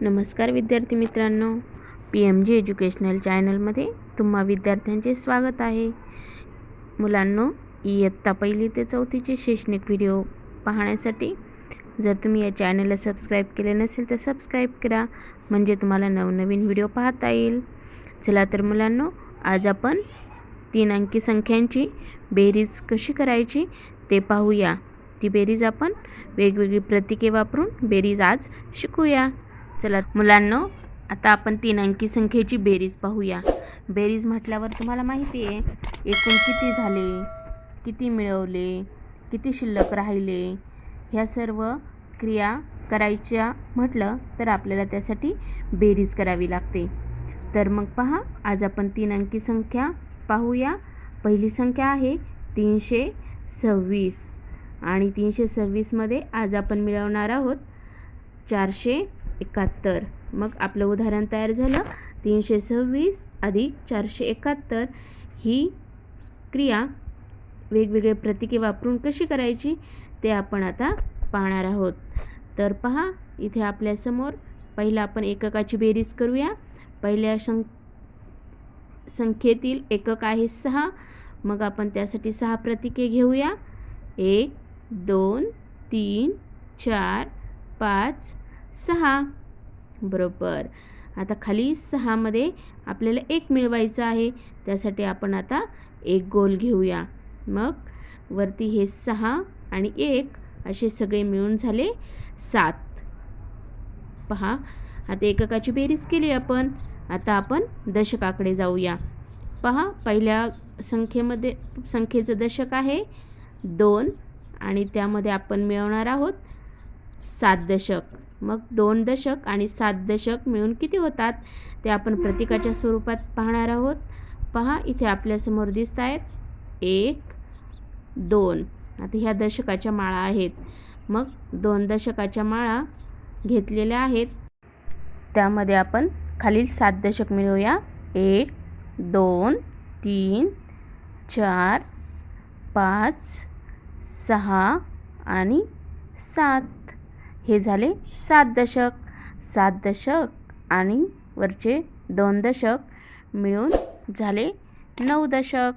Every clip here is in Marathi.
नमस्कार विद्यार्थी मित्रांनो पी एम जी एज्युकेशनल चॅनलमध्ये तुम्हा विद्यार्थ्यांचे स्वागत आहे. मुलांनो इयत्ता पहिली ते चौथीचे शैक्षणिक व्हिडिओ पाहण्यासाठी जर तुम्ही या चॅनलला सबस्क्राईब केले नसेल तर सबस्क्राईब करा म्हणजे तुम्हाला नवनवीन व्हिडिओ पाहता येईल. चला तर मुलांनो आज आपण तीन अंकी संख्यांची बेरीज कशी करायची ते पाहूया. ती बेरीज आपण वेगवेगळी प्रतीके वापरून बेरीज आज शिकूया. चला मुलांनो आता आपण तीन अंकी संख्येची बेरीज पाहूया. बेरीज म्हटल्यावर तुम्हाला माहिती आहे एकूण किती झाले? किती मिळवले? किती शिल्लक राहिले? ह्या सर्व क्रिया करायच्या म्हटलं तर आपल्याला त्यासाठी बेरीज करावी लागते. तर मग पहा आज आपण तीन अंकी संख्या पाहूया. पहिली संख्या आहे तीनशे सव्वीस. आणि तीनशे सव्वीसमध्ये आज आपण मिळवणार आहोत चारशे एकाहत्तर. मग आपलं उदाहरण तयार झालं. तीनशे सव्वीस अधिक चारशे एकाहत्तर ही क्रिया वेगवेगळे प्रतीके वापरून कशी करायची ते आपण आता पाहणार आहोत. तर पहा इथे आपल्यासमोर पहिला आपण एककाची बेरीज करूया. पहिल्या सं संख्येतील एकक आहे सहा. मग आपण त्यासाठी सहा प्रतीके घेऊया. एक दोन तीन चार पाच सहा. बरोबर. आता खाली सहामध्ये आपल्याला एक मिळवायचं आहे. त्यासाठी आपण आता एक गोल घेऊया. मग वरती हे सहा आणि एक असे सगळे मिळून झाले सात. पहा आता एककाची बेरीज केली आपण. आता आपण दशकाकडे जाऊया. पहा पहिल्या संख्येमध्ये संख्येचं दशक आहे दोन आणि त्यामध्ये आपण मिळवणार आहोत सात दशक. मग दोन दशक आणि सात दशक मिळून किती होतात? ते आपण प्रतीकाच्या स्वरूपात पाहणार आहोत. पहा इथे आपल्यासमोर दिसत आहेत. एक दोन. आता ह्या दशकाच्या माळा आहेत. मग दोन दशकाच्या माळा घेतलेल्या आहेत. त्यामध्ये आपण खालील सात दशक मिळवूया. एक दोन तीन चार पाच सहा आणि सात. हे झाले सात दशक. सात दशक आणि वरचे दोन दशक मिळून झाले नऊ दशक.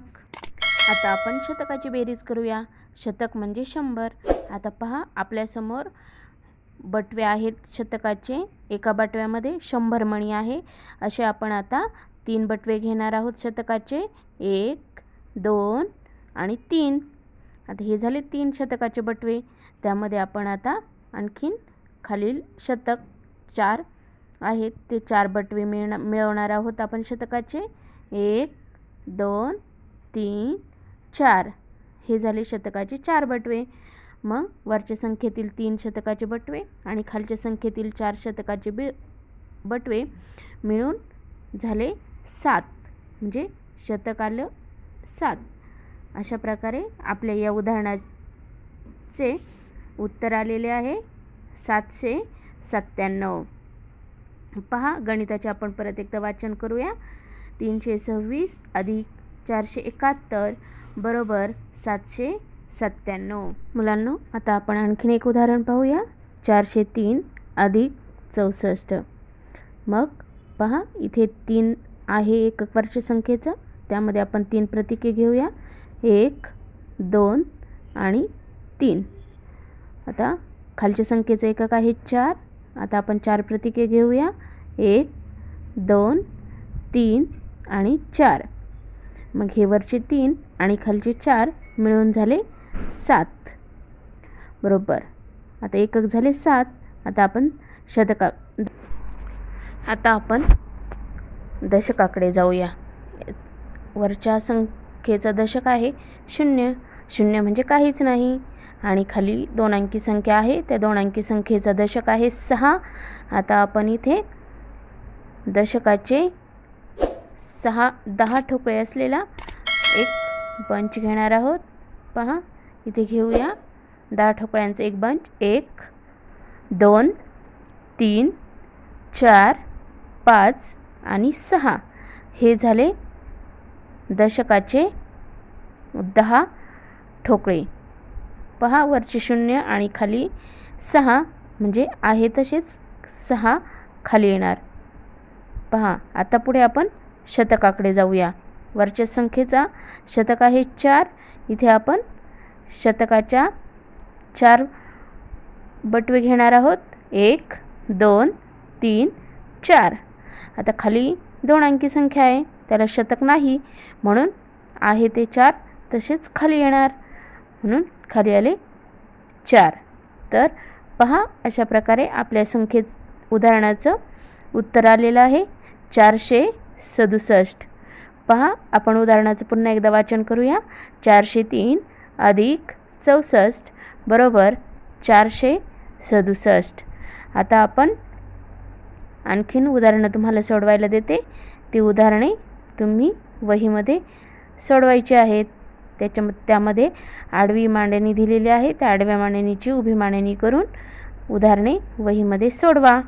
आता आपण शतकाची बेरीज करूया. शतक म्हणजे शंभर. आता पहा आपल्यासमोर बटवे आहेत शतकाचे. एका बटव्यामध्ये शंभर मणी आहे. असे आपण आता तीन बटवे घेणार आहोत शतकाचे. एक दोन आणि तीन. आता हे झाले तीन शतकाचे बटवे. त्यामध्ये आपण आता आणखीन खालील शतक चार आहेत. ते चार बटवे मिळणार मिळवणार आहोत आपण शतकाचे. एक दोन तीन चार. हे झाले शतकाचे चार बटवे. मग वरच्या संख्येतील तीन शतकाचे बटवे आणि खालच्या संख्येतील चार शतकाचे बि बटवे मिळून झाले सात. म्हणजे शतक आलं सात. अशा प्रकारे आपल्या या उदाहरणाचे उत्तर आलेले आहे. सातशे सत्त्याण्णव. पहा गणिताचे आपण परत एकदा वाचन करूया. तीनशे सव्वीस अधिक चारशे एकाहत्तर बरोबर सातशे सत्त्याण्णव. मुलांनो आता आपण आणखीन एक उदाहरण पाहूया. चारशे तीन अधिक चौसष्ट. मग पहा इथे तीन आहे एकक वर्ष संख्येचं. त्यामध्ये आपण तीन प्रतीके घेऊया. एक दोन आणि तीन. आता खालच्या संख्येचं एकक आहे चार. आता आपण चार प्रतीके घेऊया. एक दोन तीन आणि चार. मग हे वरचे तीन आणि खालचे चार मिळून झाले सात. बरोबर. आता एकक झाले सात. आता आपण शतका आता आपण दशकाकडे जाऊया. वरच्या संख्येचा दशक आहे शून्य. शून्य म्हणजे काहीच नाही. आणि खाली दोन अंकी संख्या आहे. त्या दोन अंकी संख्येचा दशक आहे सहा. आता आपण इथे दशकाचे सहा दहा ठोकळे असलेला एक बंच घेणार आहोत. पहा इथे घेऊया. दहा ठोकळ्यांचं एक बंच एक दोन तीन चार पाच आणि सहा. हे झाले दशकाचे दहा ठोकळे. पहा वरचे शून्य आणि खाली सहा म्हणजे आहे तसेच सहा खाली येणार. पहा आता पुढे आपण शतकाकडे जाऊया. वरच्या संख्येचा शतक आहे चार इथे आपण शतकाच्या चार बटवे घेणार आहोत. एक दोन तीन चार. आता खाली दोन अंकी संख्या आहे त्याला शतक नाही म्हणून आहे ते चार तसेच खाली येणार. म्हणून खाली आले? चार. तर पहा अशा प्रकारे आपल्या संख्ये उदाहरणाचं उत्तर आलेलं आहे. चारशे सदुसष्ट. पहा आपण उदाहरणाचं पुन्हा एकदा वाचन करूया. चारशे तीन अधिक चौसष्ट बरोबर चारशे सदुसष्ट. आता आपण आणखीन उदाहरणं तुम्हाला सोडवायला देते. ती उदाहरणे तुम्ही वहीमध्ये सोडवायची आहेत. त्याच्या त्यामध्ये आडवी मांडणी दिलेली आहे. त्या आडव्या मांडणीची उभी मांडणी करून उदाहरणे वहीमध्ये सोडवा.